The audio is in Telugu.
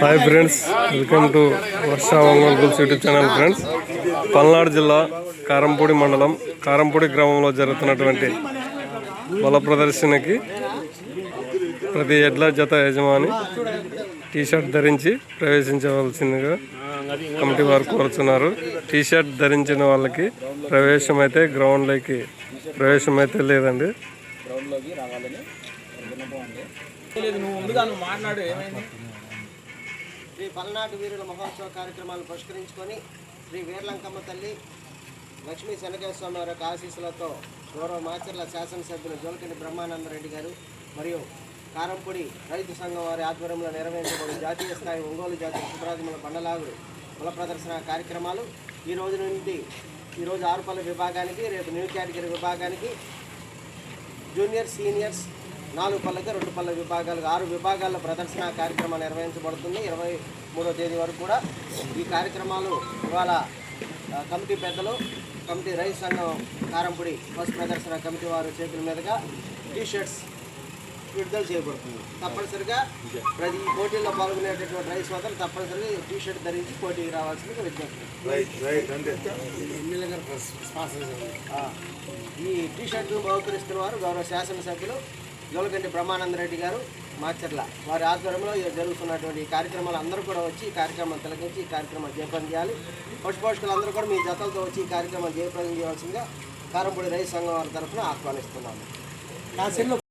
Hi friends welcome to Varsha Ongole girls YouTube channel friends Palnadu జిల్లా కారంపూడి మండలం కారంపూడి గ్రామంలో జరుగుతున్నటువంటి బల ప్రదర్శనకి ప్రతి ఎడ్ల జత యజమాని టీషర్ట్ ధరించి ప్రవేశించవలసిందిగా కమిటీ వారు కోరుతున్నారు. టీషర్ట్ ధరించిన వాళ్ళకి ప్రవేశం అయితే గ్రౌండ్లోకి ప్రవేశం అయితే లేదండి. గ్రౌండ్లోకి రావాలని లేదు నువ్వు ముందుగా నువ్వు మాట్లాడు ఏమైంది? శ్రీ పల్నాడు వీరుల మహోత్సవ కార్యక్రమాలు పురస్కరించుకొని శ్రీ వీర్లంకమ్మ తల్లి లక్ష్మీ శనకేశ్వర స్వామి వారి యొక్క ఆశీస్సులతో గౌరవ మాచర్ల శాసనసభ్యులు జోలకండి బ్రహ్మానందరెడ్డి గారు మరియు కారంపొడి రైతు సంఘం వారి ఆధ్వర్యంలో నిర్వహించబడిన జాతీయ స్థాయి ఒంగోలు జాతీయ శుభ్రాజముల బండలాగుడు కుల ప్రదర్శన కార్యక్రమాలు. ఈ రోజు నుండి ఈరోజు ఆరుపల్లి విభాగానికి రేపు న్యూ కేటగిరీ విభాగానికి జూనియర్ సీనియర్స్ నాలుగు పళ్ళకి రెండు పళ్ళ విభాగాలు ఆరు విభాగాల్లో ప్రదర్శన కార్యక్రమం నిర్వహించబడుతుంది. ఇరవై మూడో తేదీ వరకు కూడా ఈ కార్యక్రమాలు ఇవాళ కమిటీ పెద్దలు కమిటీ రైతు సంఘం కారంపొడి బస్ ప్రదర్శన కమిటీ వారి చేతుల మీదుగా టీ షర్ట్స్ విడుదల చేయబడుతుంది. తప్పనిసరిగా ప్రతి పోటీల్లో పాల్గొనేటటువంటి రైతు సోదరులు తప్పనిసరిగా ఈ టీ షర్ట్ ధరించి పోటీకి రావాల్సిందిగా విజ్ఞప్తి. ఆ, ఈ టీ షర్ట్ను బహుకరిస్తున్న వారు గౌరవ శాసనసభ్యులు జోలకంటి బ్రహ్మానంద రెడ్డి గారు మాచర్ల. వారి ఆధ్వర్యంలో జరుగుతున్నటువంటి ఈ కార్యక్రమాలు అందరూ కూడా వచ్చి ఈ కార్యక్రమం తిలకించి ఈ కార్యక్రమం జయప్రదం చేయాలి. పశుపోషకులు అందరూ కూడా మీ జతలతో వచ్చి ఈ కార్యక్రమం జయప్రదం చేయవలసిందిగా కారంపూడి రైతు సంఘం వారి తరఫున ఆహ్వానిస్తున్నాము.